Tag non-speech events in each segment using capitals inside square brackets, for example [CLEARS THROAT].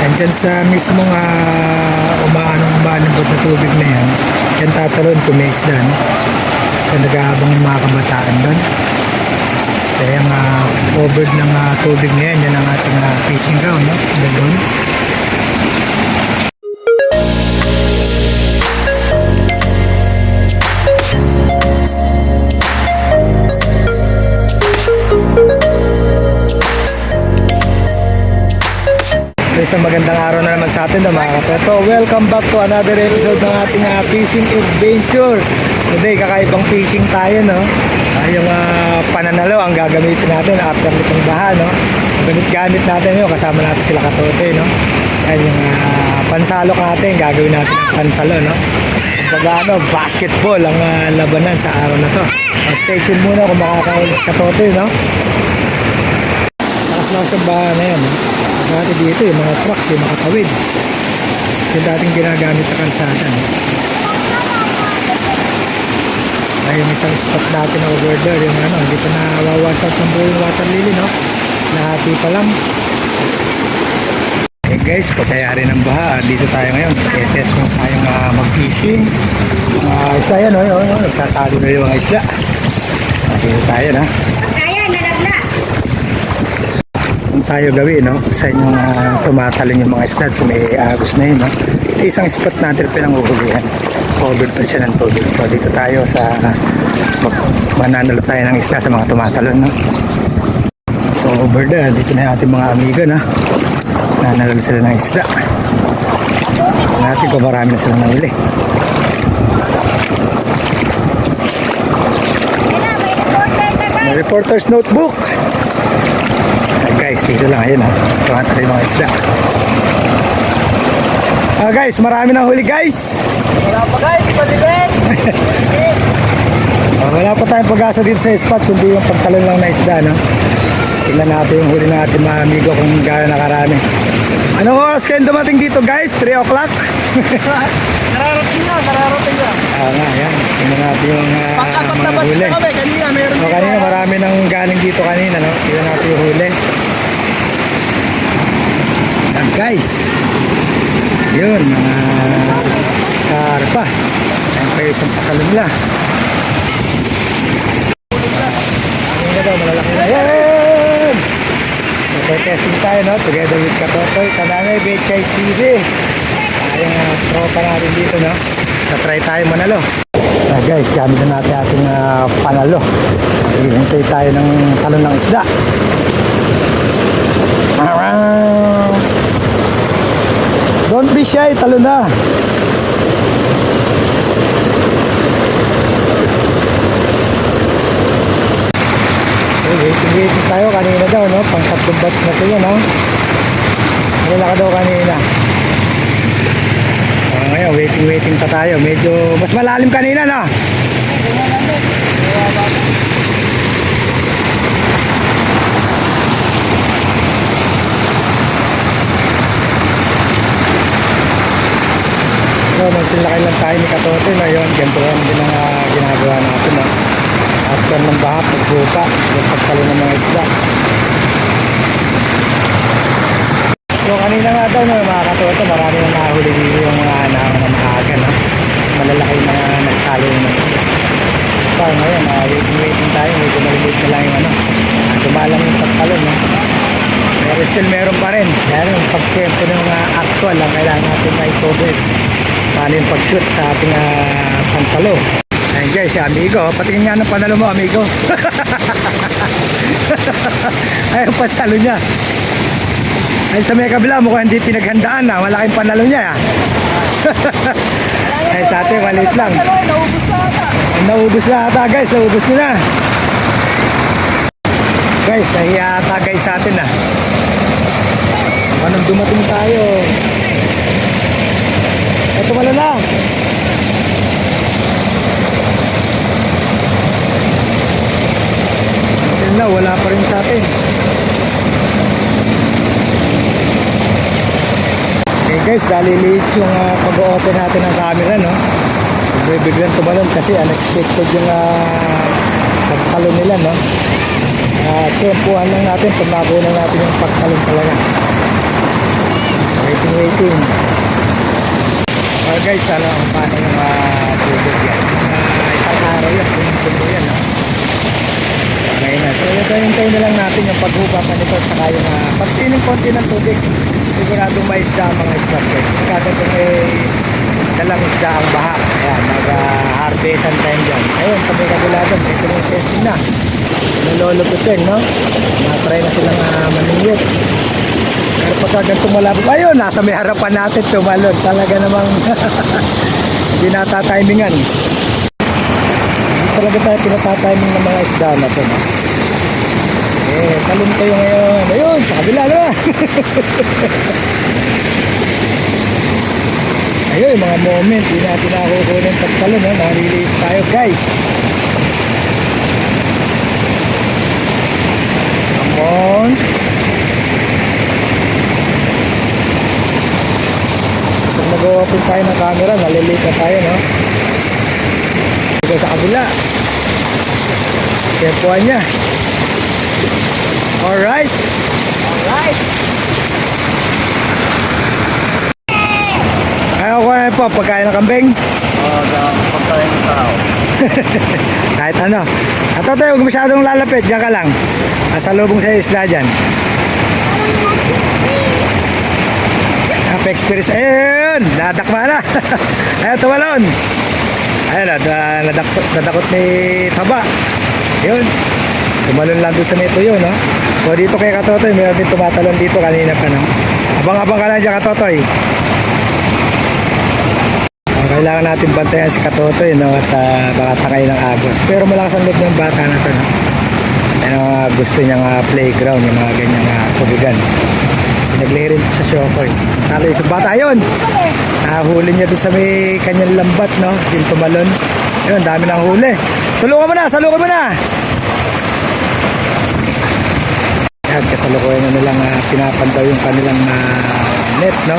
Andyan sa mismong uh, umaanong umaanong na tubig na yan, yan tatalon kung may isda. No? So nag-aabang yung mga kabataan doon. Kaya yung uh, covered ng ah, tubig na yan, yan ang ating ah, fishing ground. No? Doon. Isang magandang araw na naman sa atin no, mga kapeto. Welcome back to another episode ng ating uh, fishing adventure. Today, kakaibang fishing tayo, no? Uh, yung uh, pananalo ang gagamitin natin after nitong baha, no? Gamit-gamit natin yun, kasama natin sila katote, no? Yan yung uh, pansalok natin, gagawin natin ng pansalo, no? Kumbaga, ano, basketball ang uh, labanan sa araw na to. Uh, stay tuned muna kung makakaulis katote, no? Lang sa baha na yan, no? Dati dito yung mga truck, yung mga tawid. Yung dating ginagamit sa kalsada. No? Ay, yung isang spot natin na over there, yung ano, hindi pa nawawasak ng buong water lily, no? Nahati pa lang. Okay guys, pagkayari ng baha, dito tayo ngayon. I-test mo tayong uh, mag-fishing. Uh, isa yan? Yun, yun, nagtatalo na yung mga isla. Dito tayo, na. Kaya, nalagla. Kung tayo gawin, no? Sa inyong uh, tumatalon yung mga isda sa may agos na yun, no? Isang spot natin pinanguhulihan. Covered pa siya ng tubig. So dito tayo sa mananalo tayo ng isda sa mga tumatalon, no? So over there, dito na yung ating mga amigo, no? Nanalo sila ng isda. Natin kung marami na sila nahuli. Reporter's notebook. Ah, guys, dito lang. Ayun, ha. Tumatalo yung mga isda. Ah, guys, marami na huli, guys. Wala pa guys, palitin. Ah, wala pa tayong pag-asa dito sa spot, kundi yung pagtalon lang na isda, no? Tingnan natin yung huli ng ating mga amigo kung gaano nakarami. Anong oras kayo dumating dito, guys? 3 o'clock? [LAUGHS] Nararating na, nararating na. Ah, nga, yan. Tingnan natin yung uh, Pag-apat na huli. kami, kanina meron O, kanina marami nang galing dito kanina, no? Tingnan natin yung huli. Guys. Yun, mga karpa. Pa yung isang pasalon nila. Ano na daw, malalaki na. Yan! Magte-testing tayo, no? Together with Katotoy, Kanangay, Betchay TV. Ayun, uh, tropa natin dito, no? Na-try tayo manalo. Ah, guys, gamit na natin ating ah, panalo. Hintay tayo ng talon ng isda. Arang! Be shy, talo na. Okay, waiting, waiting tayo kanina daw, no? Pang tatlong batch na siya, no? Wala ka daw kanina. Ah, ngayon, waiting, waiting pa tayo. Medyo mas malalim kanina, no? Magsilakay lang tayo ni Katote na yun. Ganito lang din ang ah, ginagawa natin. No? After ng baha, pagbuka, yung pagkalo ng mga isda. So, kanina nga daw, no, mga Katote, marami na nahuli dito yung mga anak na maaga. No? Mas malalaki na nagtalo na. So, ngayon, uh, waiting, waiting tayo. Medyo maliliit na lang yung ano. Uh, dumalang yung pagkalo. No? Pero still meron pa rin. Kaya yung pag-tempo ng mga actual ang kailangan natin ma-cover. Paano yung pag-shoot sa ating uh, pansalo. Ayun guys, si amigo. Patingin nga ng panalo mo, amigo. [LAUGHS] Ayun, pansalo niya. Ay sa may kabila, mukhang hindi pinaghandaan na. Malaking panalo niya. ah. [LAUGHS] Ay sa atin, maliit lang. Naubos na. Naubos na ata guys, naubos nyo na. Guys, nahiya ata guys sa atin ah. Anong dumating tayo? Wala na. Until now, wala pa rin sa atin. Okay guys, dalilis yung uh, pag-open natin ng camera, no? Biglang tumalon kasi unexpected yung uh, pagtalon nila, no? Uh, tsempuhan lang natin nakuha natin yung pagtalon talaga. Okay, waiting. Oh guys, ano kung paano yung uh, tubig yan. Ah, isang araw yan, puno yan. No? Ngayon na. So, hintayin na lang natin yung paghupa pa nito saka yung uh, pagsining konti ng tubig. Siguradong may isda ang mga isda. Sigurado kung may dalang isda ang baha. Ayan, mag-harvest ang time dyan. Ayun, sa may kabulagan, may tuloy testing na. Naloloputin, no? Matry na silang uh, maningit. Pero pagka ganito malapit, ayun, nasa may harapan natin tumalon. Talaga namang [LAUGHS] hindi natatimingan. Talaga tayo pinatatiming ng mga isda na to. No? Eh, talon kayo ngayon. Ayun, sa kabila na. [LAUGHS] Ayun, mga moment, hindi natin nakukunin pagtalon. No? Na-release tayo, guys. Come on. Nag-open tayo ng camera, nalilate na tayo, no? Ito sa kabila. Tempuan niya. Alright. Alright. Ayaw ko na po, pagkain ng kambing. Oh, sa pagkain ng tao. [LAUGHS] Kahit ano. At ito, huwag masyadong lalapit. Diyan ka lang. Nasa lubong sa isla dyan. Experience. Ayun! Nadakma na. [LAUGHS] Ayun, tumalon. Ayun, nad nadakot, ni Taba. Yun. Tumalon lang doon sa neto yun, no? So dito kay Katotoy, mayroon din tumatalon dito kanina pa, no? Abang-abang ka lang dyan, Katotoy. Ang kailangan natin bantayan si Katotoy, no? At ah, baka takay ng agos. Pero malakas ang loob ng bata na to, no? Mga gusto niyang ah, playground, yung mga ganyang uh, tubigan. Pinaglirin sa Shokoy. Talo yung bata, yun! Nahuli niya doon sa may kanyang lambat, no? Yung tumalon. Yun, dami ng huli. Tulungan mo na, salungan mo na! Yan, kasalukuyan na nilang uh, pinapandaw yung kanilang ah, net, no?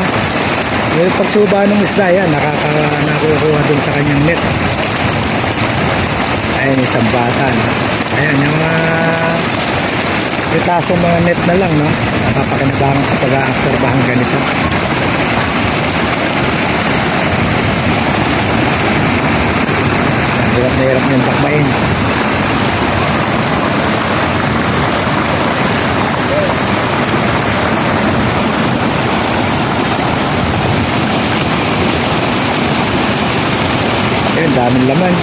Yung pagsuba ng isda, yan, nakaka, dun sa kanyang net. Ayan, isang bata, no? Ayan, yung mga Itasong mga net na lang, no? Napapakinabangan sa pag-aaktorbahan ganito. Hirap na hirap niyang takbain. Ayun, daming laman.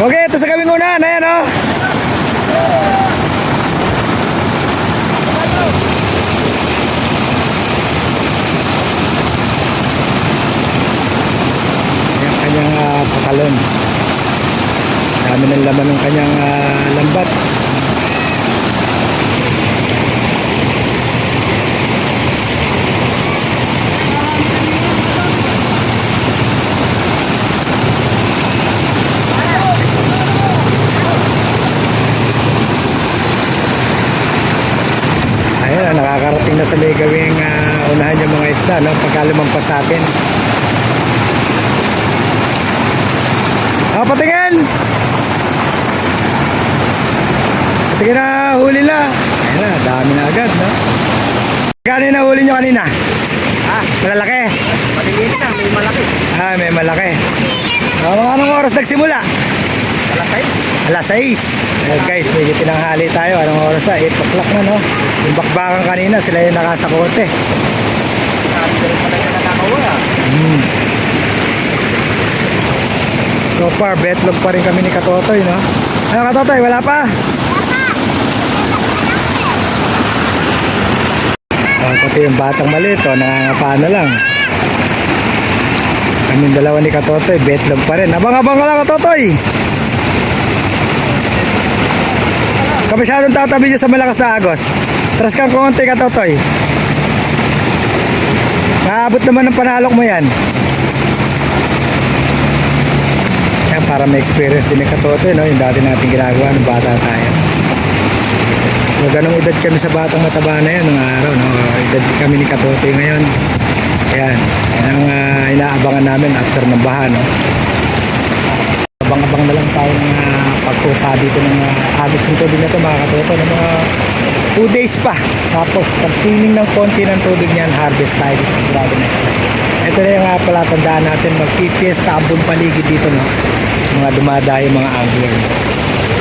Okay, ito sa kaming una. Ayan, oh. Yung kanyang uh, pakalon. Dami ng laman ng kanyang ah, lambat. Ayan, nakakarating na sa may gawing ah, unahan yung mga isda, no? Pagkalumampas sa atin. Ah, patingin! Patingin na, huli na. Ayan na, dami na agad, no? Kano na huli nyo kanina? Ah, malalaki. Maliliit na, may malaki. Ah, may malaki. Ah, mga anong oras nagsimula? Alas 6. Alas 6. Eh, guys, medyo tinanghali tayo. Anong oras na? 8 o'clock na, no? Yung bakbakan kanina, sila yung nakasakote. Sabi ko rin pala yung nakakawa. So far, betlog pa rin kami ni Katotoy, no? Ano Katotoy, wala pa? Oh, pati yung batang maliit, oh, nangangapa na lang. Kaming dalawa ni Katotoy, betlog pa rin. Abang-abang ka lang, Katotoy! Kapasyadong tatabi dyan sa malakas na agos. Tras kang konti, Katotoy. Naabot naman ng panalok mo yan. Yan, para may experience din ni Katotoy, no? Yung dati natin ginagawa nung bata tayo. So, ganong edad kami sa batang mataba na yan nung araw, no? Edad kami ni Katotoy ngayon. Ayan. Ayan ang ah, inaabangan namin after ng baha. No? Abang-abang na lang tayo ng uh, pagkuha dito ng uh, agos ng tubig na ito mga katoto ng mga 2 days pa. Tapos pag cleaning ng konti ng tubig niyan, harvest tayo dito. Sigurado na. Ito na yung uh, pala tandaan natin ang buong paligid dito. No? Mga dumadayo mga angler.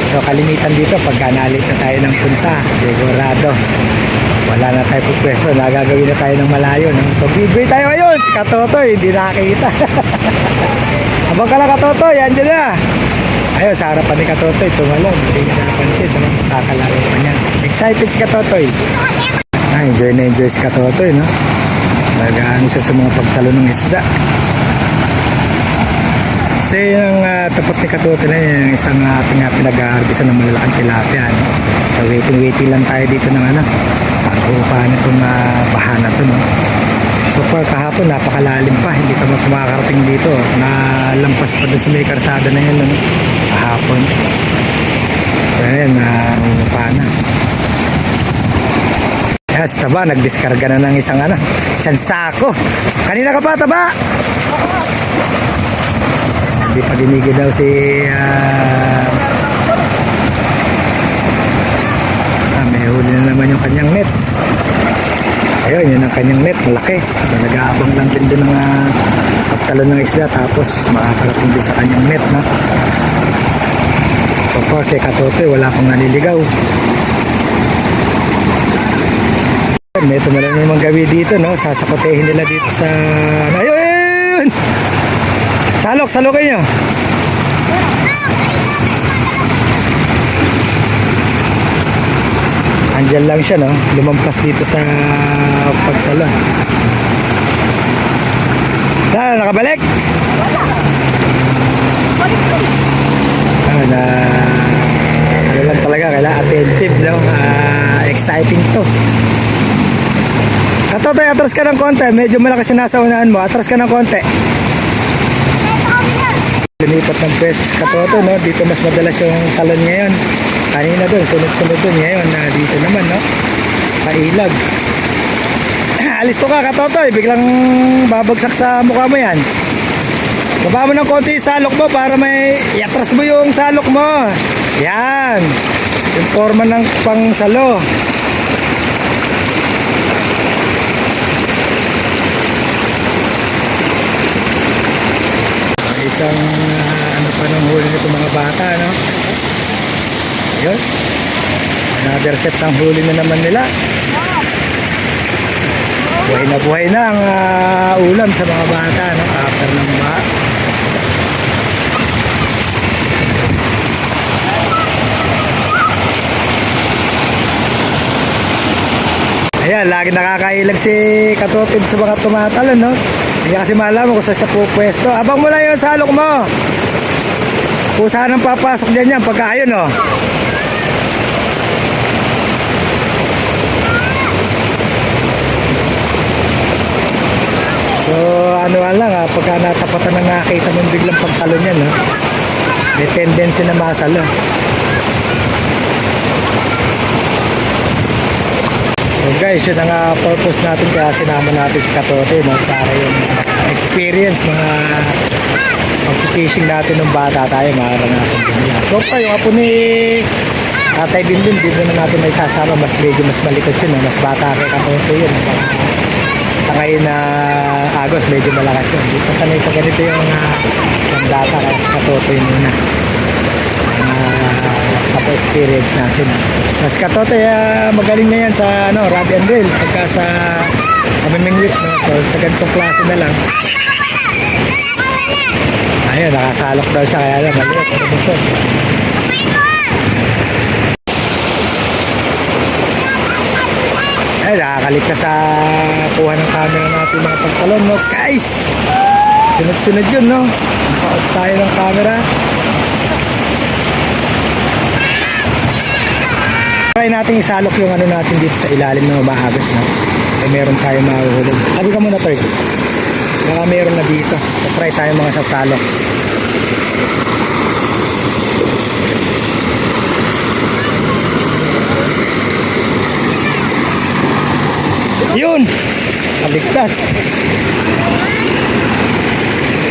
So kalimitan dito pagka naalit na tayo ng punta, sigurado. Wala na tayo po pwesto, nagagawin na tayo ng malayo. No? So giveaway tayo ngayon, si Katotoy, hindi nakakita. [LAUGHS] Abang ka lang Katotoy, andyan na. Ayun, sa harapan ni Katotoy, tumalong. Hindi niya napansin, no? kakalaro pa niya. Excited si Katotoy. Ah, enjoy na enjoy si Katotoy, no? Nagaano siya sa mga pagtalo ng isda. Kasi yung uh, tapat ni Katotoy na yun, yung isang uh, pinag pinag-harvestan ng malalaking tilapia. No? So waiting-waiting lang tayo dito ng ano, pag-uupahan itong uh, baha na to. No? So far kahapon napakalalim pa, hindi pa makakarating dito. Nalampas pa dun sa may karsada na yun no? kahapon. So ayan, uh, na. Yes, taba, nagdiskarga na ng isang ano, isang sako. Kanina ka pa, taba? Hindi pa dinigil daw si ah, ah, may huli na naman yung kanyang net. Ayun, yun ang kanyang net, malaki. So nag-aabang lang din din ng uh, ng isda tapos makakarating din sa kanyang net, no? So far kay Katotoy, wala pang naliligaw. May tumalan naman gabi dito, no? Sasakotehin nila dito sa... Ayun! Salok, salok kayo. Andyan lang siya, no? Lumampas dito sa pagsalo. Saan, nakabalik? Ah, na... Ano lang talaga, kailangan attentive, no? Ah, exciting to. Katotoy, atras ka ng konti. Medyo malakas yung nasa unahan mo. Atras ka ng konti. Lumipat ng pwesto katoto, no? Dito mas madalas yung talon ngayon. Kanina doon, sunod-sunod doon. Ngayon, na dito naman, no? Kailag. [CLEARS THROAT] Alis to ka, katoto. Biglang babagsak sa mukha mo yan. Baba mo ng konti yung salok mo para may iatras mo yung salok mo. Yan. Yung forma ng pangsalo. Isang ah, ano pa nito mga bata no? Yun another set ng huli na naman nila. Buhay na buhay na ang ah, ulam sa mga bata no? After ng mga Ayan, lagi nakakailag si Katotid sa mga tumatalon, no? Hindi kasi malaman kung saan siya pupwesto. Abang mo lang yung salok mo. Kung saan ang papasok dyan yan, pagka ayun, no? So, ano lang, ha, pagka natapatan na nakita mo biglang pagtalon yan, no? May tendency na masalo. So guys, yun ang uh, purpose natin kaya sinama natin si Katote no? para yung experience ng uh, pag-fishing natin ng bata tayo maranasan din nila. So pa yung apo ni Tatay din din, dito na natin may sasama mas medyo mas malikot yun, no? mas bata kay Katote yun. Sa ngayon na Agos, medyo malakas yun. Dito sanay sa ganito yung uh, yung data kaya si Katote yun muna uh, experience natin. Mas katote, uh, magaling na yan sa ano, rod and reel. Pagka sa kamimingwit, no? so, sa ganitong klase na lang. Ayun, nakasalok daw siya, kaya lang, maliit. Ano siya? Ay, nakakaligtas sa kuha ng camera natin mga pagtalon, no? Guys! Sunod-sunod yun, no? Naka-off tayo ng camera. Try natin isalok yung ano natin dito sa ilalim ng maagos na. Eh, meron tayo mahuhulog. Sabi ka muna, third. Baka meron na dito. So, try tayo mga sasalok. Yun! Kaligtas.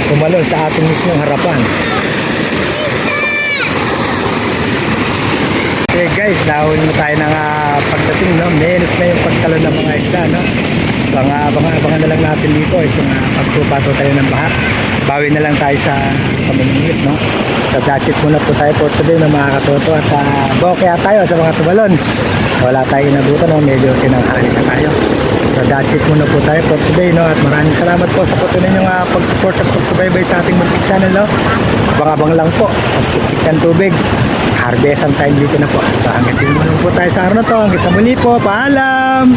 tumalon sa ating mismong harapan. Okay guys, dahon mo tayo ng ah, pagdating, no? Menos na yung pagtalon ng mga isda, no? So, ang abangan, abangan na lang natin dito, itong uh, pagtupato tayo ng baha. Bawi na lang tayo sa pamimingit, no? So that's it muna po tayo for today, no, mga katoto. At uh, bokeh tayo sa mga tumalon. Wala tayo inabutan, no? Medyo tinanghali na tayo. So that's it muna po tayo for today, no? At maraming salamat po sa patuloy ninyong uh, pag-support at pagsubaybay sa ating muntik channel, no? Abang-abang lang po. Pagkikik ng tubig. Harvest time dito na po. So hanggang din muna po tayo sa araw na to. Hanggang sa muli po. Paalam!